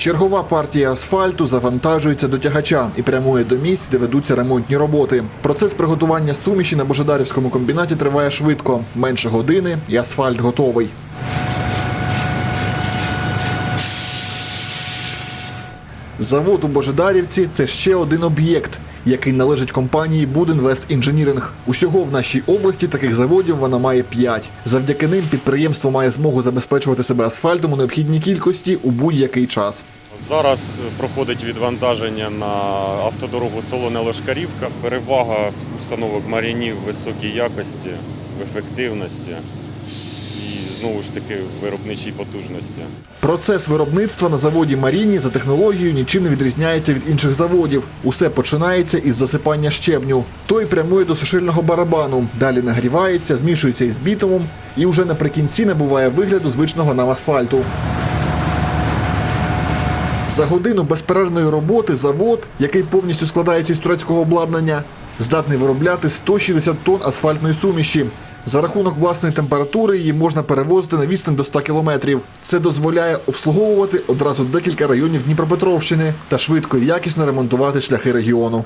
Чергова партія асфальту завантажується до тягача і прямує до місць, де ведуться ремонтні роботи. Процес приготування суміші на Божедарівському комбінаті триває швидко. Менше години і асфальт готовий. Завод у Божедарівці це ще один об'єкт, який належить компанії Будінвест Інженіринг. Усього в нашій області таких заводів вона має 5. Завдяки ним підприємство має змогу забезпечувати себе асфальтом у необхідній кількості у будь-який час. Зараз проходить відвантаження на автодорогу Солоне Лошкарівка. Перевага установок марінів високій якості, в ефективності і знову ж таки виробничій потужності. Процес виробництва на заводі Маріні за технологією нічим не відрізняється від інших заводів. Усе починається із засипання щебню. Той прямує до сушильного барабану, далі нагрівається, змішується із бітумом і вже наприкінці набуває вигляду звичного нам асфальту. За годину безперервної роботи завод, який повністю складається із турецького обладнання, здатний виробляти 160 тонн асфальтної суміші. За рахунок власної температури її можна перевозити на відстань до 100 кілометрів. Це дозволяє обслуговувати одразу декілька районів Дніпропетровщини та швидко і якісно ремонтувати шляхи регіону.